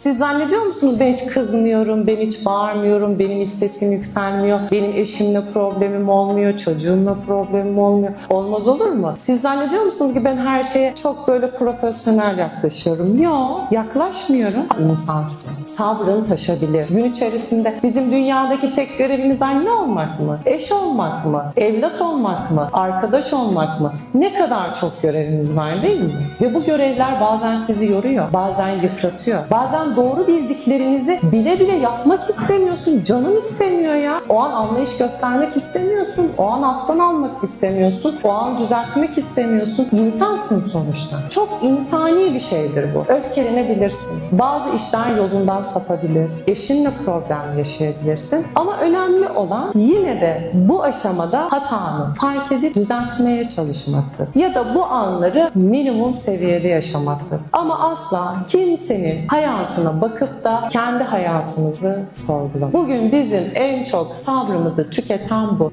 Siz zannediyor musunuz ben hiç kızmıyorum, ben hiç bağırmıyorum, benim hiç sesim yükselmiyor, benim eşimle problemim olmuyor, çocuğumla problemim olmuyor. Olmaz olur mu? Siz zannediyor musunuz ki ben her şeye çok böyle profesyonel yaklaşıyorum? Yok, yaklaşmıyorum. İnsansın. Sabrın taşabilir. Gün içerisinde bizim dünyadaki tek görevimiz anne olmak mı? Eş olmak mı? Evlat olmak mı? Arkadaş olmak mı? Ne kadar çok görevimiz var değil mi? Ve bu görevler bazen sizi yoruyor, bazen yıpratıyor. Bazen doğru bildiklerinizi bile bile yapmak istemiyorsun. Canın istemiyor ya. O an anlayış göstermek istemiyorsun. O an alttan almak istemiyorsun. O an düzeltmek istemiyorsun. İnsansın sonuçta. Çok insani bir şeydir bu. Öfkelenebilirsin. Bazı işler yolundan sapabilir. Eşinle problem yaşayabilirsin. Ama önemli olan yine de bu aşamada hatanı fark edip düzeltmeye çalışmaktır. Ya da bu anları minimum seviyede yaşamaktır. Ama asla kimsenin hayatına bakıp da kendi hayatınızı sorgulamayın. Bugün bizim en çok sabrımızı tüketen bu.